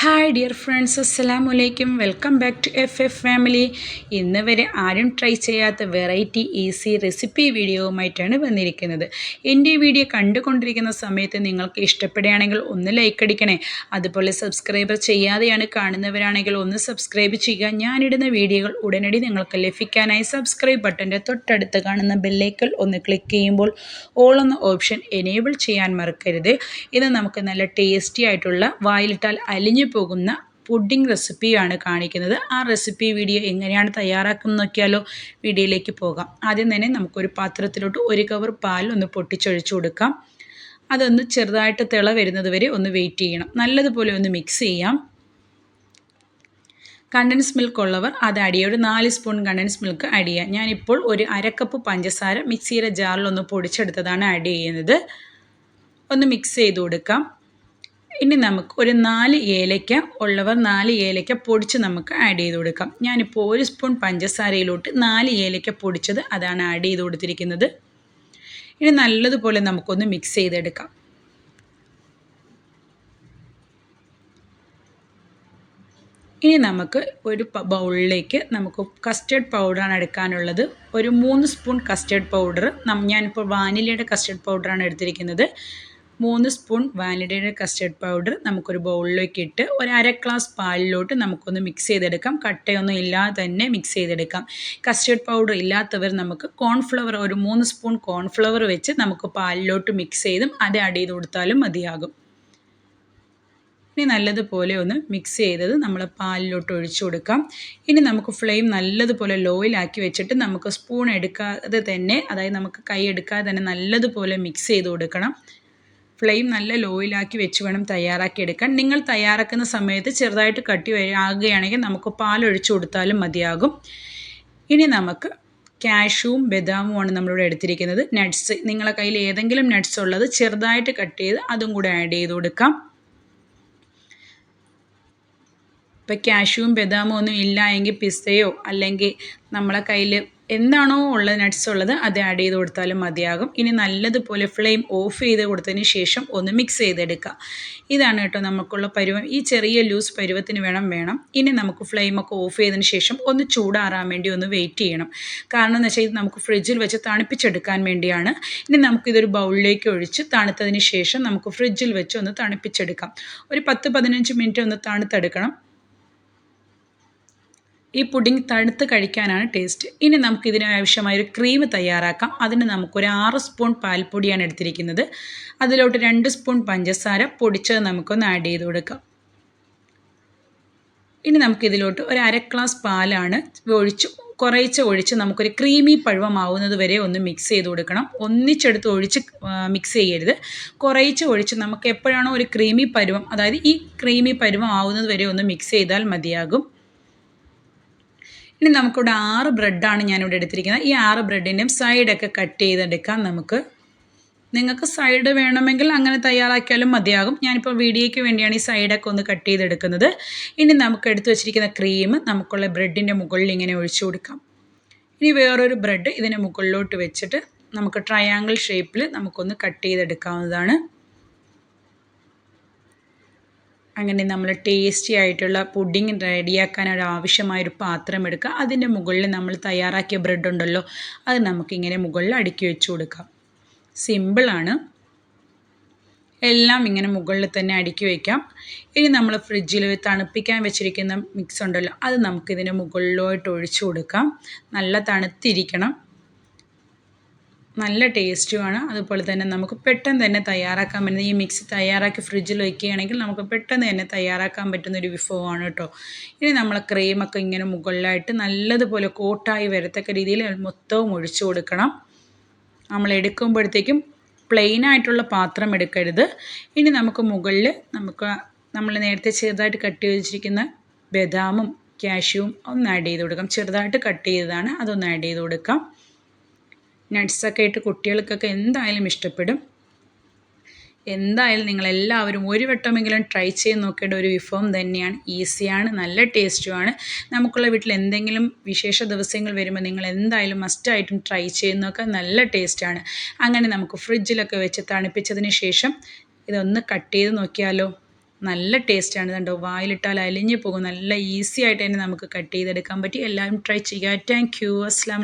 Hi dear friends അസ്സലാമു അലൈക്കും welcome back to F F family ഇന്ന് വരെ ആരും ട്രൈ ചെയ്യാത്ത വെറൈറ്റി ഈസി റെസിപ്പി വീഡിയോവുമായിട്ടാണ് വന്നിരിക്കുന്നത്. എന്റെ വീഡിയോ കണ്ടുകൊണ്ടിരിക്കുന്ന സമയത്ത് നിങ്ങൾക്ക് ഇഷ്ടപ്പെടുകയാണെങ്കിൽ ഒന്ന് ലൈക്ക് അടിക്കണേ. അതുപോലെ സബ്സ്ക്രൈബർ ചെയ്യാതെയാണ് കാണുന്നവരാണെങ്കിൽ ഒന്ന് സബ്സ്ക്രൈബ് ചെയ്യുക. ഞാനിടുന്ന വീഡിയോകൾ ഉടനടി നിങ്ങൾക്ക് ലഭിക്കാനായി സബ്സ്ക്രൈബ് ബട്ടന്റെ തൊട്ടടുത്ത് കാണുന്ന ബെല്ലൈക്കൽ ഒന്ന് ക്ലിക്ക് ചെയ്യുമ്പോൾ ഓൾ എന്ന ഓപ്ഷൻ എനേബിൾ ചെയ്യാൻ മറക്കരുത്. ഇത് നമുക്ക് നല്ല ടേസ്റ്റി ആയിട്ടുള്ള വായിലിട്ടാൽ അലിഞ്ഞു പോകുന്ന പുഡിംഗ് റെസിപ്പിയാണ് കാണിക്കുന്നത്. ആ റെസിപ്പി വീഡിയോ എങ്ങനെയാണ് തയ്യാറാക്കുന്നത് നോക്കിയാലോ? വീഡിയോയിലേക്ക് പോകാം. ആദ്യം തന്നെ നമുക്കൊരു പാത്രത്തിലോട്ട് ഒരു കവർ പാൽ ഒന്ന് പൊട്ടിച്ചൊഴിച്ചു കൊടുക്കാം. അതൊന്ന് ചെറുതായിട്ട് തിള വരുന്നത് വരെ ഒന്ന് വെയിറ്റ് ചെയ്യണം. നല്ലതുപോലെ ഒന്ന് മിക്സ് ചെയ്യാം. കണ്ടൻസ് മിൽക്ക് ഉള്ളവർ അത് ആഡ് ഒരു നാല് സ്പൂൺ കണ്ടൻസ് മിൽക്ക് ആഡ് ചെയ്യുക ഞാനിപ്പോൾ ഒരു അരക്കപ്പ് പഞ്ചസാര മിക്സിയുടെ ജാറിലൊന്ന് പൊടിച്ചെടുത്തതാണ് ആഡ് ചെയ്യുന്നത്. ഒന്ന് മിക്സ് ചെയ്ത് കൊടുക്കാം. ഇനി നമുക്ക് ഒരു നാല് ഏലയ്ക്ക ഉള്ളവർ നാല് ഏലയ്ക്ക പൊടിച്ച് നമുക്ക് ആഡ് ചെയ്ത് കൊടുക്കാം. ഞാനിപ്പോൾ ഒരു സ്പൂൺ പഞ്ചസാരയിലോട്ട് നാല് ഏലയ്ക്ക പൊടിച്ചത് അതാണ് ആഡ് ചെയ്ത് കൊടുത്തിരിക്കുന്നത്. ഇനി നല്ലതുപോലെ നമുക്കൊന്ന് മിക്സ് ചെയ്തെടുക്കാം. ഇനി നമുക്ക് ഒരു ബൗളിലേക്ക് നമുക്ക് കസ്റ്റേർഡ് പൗഡറാണ് എടുക്കാനുള്ളത്. ഒരു മൂന്ന് സ്പൂൺ കസ്റ്റേർഡ് പൗഡർ ഞാനിപ്പോൾ വാനിലയുടെ കസ്റ്റേർഡ് പൗഡറാണ് എടുത്തിരിക്കുന്നത്. മൂന്ന് സ്പൂൺ വാനിലയുടെ കസ്റ്റർഡ് പൗഡർ നമുക്കൊരു ബൗളിലേക്ക് ഇട്ട് ഒരു അര ഗ്ലാസ് പാലിലോട്ട് നമുക്കൊന്ന് മിക്സ് ചെയ്തെടുക്കാം. കട്ടയൊന്നും ഇല്ലാതെ തന്നെ മിക്സ് ചെയ്തെടുക്കാം. കസ്റ്റർഡ് പൗഡർ ഇല്ലാത്തവർ നമുക്ക് കോൺഫ്ലവർ ഒരു മൂന്ന് സ്പൂൺ കോൺഫ്ലവർ വെച്ച് നമുക്ക് പാലിലോട്ട് മിക്സ് ചെയ്തും അത് ആഡ് ചെയ്ത് കൊടുത്താലും മതിയാകും. ഇനി നല്ലതുപോലെ ഒന്ന് മിക്സ് ചെയ്തത് നമ്മൾ പാലിലോട്ട് ഒഴിച്ചു കൊടുക്കാം. ഇനി നമുക്ക് ഫ്ലെയിം നല്ലതുപോലെ ലോയിലാക്കി വെച്ചിട്ട് നമുക്ക് സ്പൂൺ എടുക്കാതെ തന്നെ അതായത് നമുക്ക് കൈ എടുക്കാതെ തന്നെ നല്ലതുപോലെ മിക്സ് ചെയ്ത് കൊടുക്കണം. ഫ്ലെയിം നല്ല ലോയിലാക്കി വെച്ച് വേണം തയ്യാറാക്കി എടുക്കാൻ. നിങ്ങൾ തയ്യാറാക്കുന്ന സമയത്ത് ചെറുതായിട്ട് കട്ടി ആകുകയാണെങ്കിൽ നമുക്ക് പാലൊഴിച്ചു കൊടുത്താലും മതിയാകും. ഇനി നമുക്ക് കാഷ്യൂവും ബദാമുമാണ് നമ്മളിവിടെ എടുത്തിരിക്കുന്നത്. നട്ട്സ് നിങ്ങളെ കയ്യിൽ ഏതെങ്കിലും നട്ട്സ് ഉള്ളത് ചെറുതായിട്ട് കട്ട് ചെയ്ത് അതും കൂടെ ആഡ് ചെയ്ത് കൊടുക്കാം. ഇപ്പം കാഷ്യൂവും ബദാമും ഒന്നും ഇല്ല എങ്കിൽ പിസ്സയോ അല്ലെങ്കിൽ നമ്മളെ കയ്യിൽ എന്താണോ ഉള്ള നട്ട്സ് ഉള്ളത് അത് ആഡ് ചെയ്ത് കൊടുത്താലും മതിയാകും. ഇനി നല്ലതുപോലെ ഫ്ലെയിം ഓഫ് ചെയ്ത് കൊടുത്തതിന് ശേഷം ഒന്ന് മിക്സ് ചെയ്തെടുക്കുക. ഇതാണ് കേട്ടോ നമുക്കുള്ള പരുവം. ഈ ചെറിയ ലൂസ് പരുവത്തിന് വേണം വേണം. ഇനി നമുക്ക് ഫ്ലെയിമൊക്കെ ഓഫ് ചെയ്തതിന് ശേഷം ഒന്ന് ചൂടാറാൻ വേണ്ടി ഒന്ന് വെയിറ്റ് ചെയ്യണം. കാരണം എന്ന് വെച്ചാൽ ഇത് നമുക്ക് ഫ്രിഡ്ജിൽ വെച്ച് തണുപ്പിച്ചെടുക്കാൻ വേണ്ടിയാണ്. ഇനി നമുക്കിതൊരു ബൗളിലേക്ക് ഒഴിച്ച് തണുത്തതിന് ശേഷം നമുക്ക് ഫ്രിഡ്ജിൽ വെച്ച് ഒന്ന് തണുപ്പിച്ചെടുക്കാം. ഒരു പത്ത് പതിനഞ്ച് മിനിറ്റ് ഒന്ന് തണുത്തെടുക്കണം. ഈ പുഡിംഗ് തണുത്ത് കഴിക്കാനാണ് ടേസ്റ്റ്. ഇനി നമുക്ക് ഇതിന് ആവശ്യമായ ഒരു ക്രീം തയ്യാറാക്കാം. അതിന് നമുക്കൊരു ആറ് സ്പൂൺ പാൽപ്പൊടിയാണ് എടുത്തിരിക്കുന്നത്. അതിലോട്ട് രണ്ട് സ്പൂൺ പഞ്ചസാര പൊടിച്ചത് നമുക്കൊന്ന് ആഡ് ചെയ്ത് കൊടുക്കാം. ഇനി നമുക്കിതിലോട്ട് ഒരു അര ഗ്ലാസ് പാലാണ് ഒഴിച്ച് കുറേച്ച് ഒഴിച്ച് നമുക്കൊരു ക്രീമി പഴുവമാവുന്നത് വരെ ഒന്ന് മിക്സ് ചെയ്ത് കൊടുക്കണം. ഒന്നിച്ചെടുത്ത് ഒഴിച്ച് മിക്സ് ചെയ്യരുത്. കുറേച്ച് ഒഴിച്ച് നമുക്ക് എപ്പോഴാണോ ഒരു ക്രീമി പരുവം അതായത് ഈ ക്രീമി പരുവം ആവുന്നത് വരെ ഒന്ന് മിക്സ് ചെയ്താൽ മതിയാകും. ഇനി നമുക്കിവിടെ ആറ് ബ്രെഡാണ് ഞാനിവിടെ എടുത്തിരിക്കുന്നത്. ഈ ആറ് ബ്രെഡിന്റെയും സൈഡൊക്കെ കട്ട് ചെയ്തെടുക്കാം നമുക്ക്. നിങ്ങൾക്ക് സൈഡ് വേണമെങ്കിൽ അങ്ങനെ തയ്യാറാക്കിയാലും മതിയാകും. ഞാനിപ്പോൾ വീഡിയോയ്ക്ക് വേണ്ടിയാണ് ഈ സൈഡൊക്കെ ഒന്ന് കട്ട് ചെയ്തെടുക്കുന്നത്. ഇനി നമുക്ക് എടുത്തു വെച്ചിരിക്കുന്ന ക്രീം നമുക്കുള്ള ബ്രെഡിന്റെ മുകളിൽ ഇങ്ങനെ ഒഴിച്ചു കൊടുക്കാം. ഇനി വേറൊരു ബ്രെഡ് ഇതിന് മുകളിലോട്ട് വെച്ചിട്ട് നമുക്ക് ട്രയാങ്കിൾ ഷേപ്പിൽ നമുക്കൊന്ന് കട്ട് ചെയ്തെടുക്കാവുന്നതാണ്. അങ്ങനെ നമ്മൾ ടേസ്റ്റി ആയിട്ടുള്ള പുഡിങ് റെഡിയാക്കാൻ ഒരു ആവശ്യമായൊരു പാത്രം എടുക്കുക. അതിന്റെ മുകളിൽ നമ്മൾ തയ്യാറാക്കിയ ബ്രെഡ് ഉണ്ടല്ലോ അത് നമുക്കിങ്ങനെ മുകളിൽ അടുക്കി വെച്ച് കൊടുക്കാം. സിമ്പിളാണ് എല്ലാം ഇങ്ങനെ മുകളിൽ തന്നെ അടുക്കി വയ്ക്കാം ഇനി നമ്മൾ ഫ്രിഡ്ജിൽ തണുപ്പിക്കാൻ വെച്ചിരിക്കുന്ന മിക്സ് ഉണ്ടല്ലോ അത് നമുക്കിതിന്റെ മുകളിലോട്ട് ഒഴിച്ചു കൊടുക്കാം. നല്ല തണുത്തിരിക്കണം. നല്ല ടേസ്റ്റുമാണ് അതുപോലെ തന്നെ നമുക്ക് പെട്ടെന്ന് തന്നെ തയ്യാറാക്കാൻ പറ്റുന്ന ഈ മിക്സി തയ്യാറാക്കി ഫ്രിഡ്ജിൽ വയ്ക്കുകയാണെങ്കിൽ നമുക്ക് പെട്ടെന്ന് തന്നെ തയ്യാറാക്കാൻ പറ്റുന്ന ഒരു വിഭവമാണ് കേട്ടോ ഇനി നമ്മൾ ക്രീമൊക്കെ ഇങ്ങനെ മുകളിലായിട്ട് നല്ലതുപോലെ കോട്ടായി വരത്തക്ക രീതിയിൽ മൊത്തവും ഒഴിച്ചു കൊടുക്കണം. നമ്മൾ എടുക്കുമ്പോഴത്തേക്കും പ്ലെയിൻ ആയിട്ടുള്ള പാത്രം എടുക്കരുത്. ഇനി നമുക്ക് മുകളിൽ നമുക്ക് നമ്മൾ നേരത്തെ ചെറുതായിട്ട് കട്ടി വെച്ചിരിക്കുന്ന ബദാമും കാഷ്യൂവും ഒന്ന് ആഡ് ചെയ്ത് കൊടുക്കാം. ചെറുതായിട്ട് കട്ട് ചെയ്തതാണ് അതൊന്ന് ആഡ് ചെയ്ത് കൊടുക്കാം. നട്ട്സൊക്കെ ഇട്ട് കുട്ടികൾക്കൊക്കെ എന്തായാലും ഇഷ്ടപ്പെടും. എന്തായാലും നിങ്ങളെല്ലാവരും ഒരു വട്ടമെങ്കിലും ട്രൈ ചെയ്ത് നോക്കേണ്ട ഒരു വിഭവം തന്നെയാണ്. ഈസിയാണ് നല്ല ടേസ്റ്റുമാണ്. നമുക്കുള്ള വീട്ടിൽ എന്തെങ്കിലും വിശേഷ ദിവസങ്ങൾ വരുമ്പോൾ നിങ്ങൾ എന്തായാലും മസ്റ്റായിട്ടും ട്രൈ ചെയ്ത് നോക്കാൻ നല്ല ടേസ്റ്റാണ്. അങ്ങനെ നമുക്ക് ഫ്രിഡ്ജിലൊക്കെ വെച്ച് തണുപ്പിച്ചതിന് ശേഷം ഇതൊന്ന് കട്ട് ചെയ്ത് നോക്കിയാലോ? നല്ല ടേസ്റ്റാണ്. കണ്ടോ വായിലിട്ടാൽ അലിഞ്ഞു പോകും. നല്ല ഈസി ആയിട്ട് തന്നെ നമുക്ക് കട്ട് ചെയ്തെടുക്കാൻ പറ്റി. എല്ലാവരും ട്രൈ ചെയ്യുക. താങ്ക് യു അസ്സാം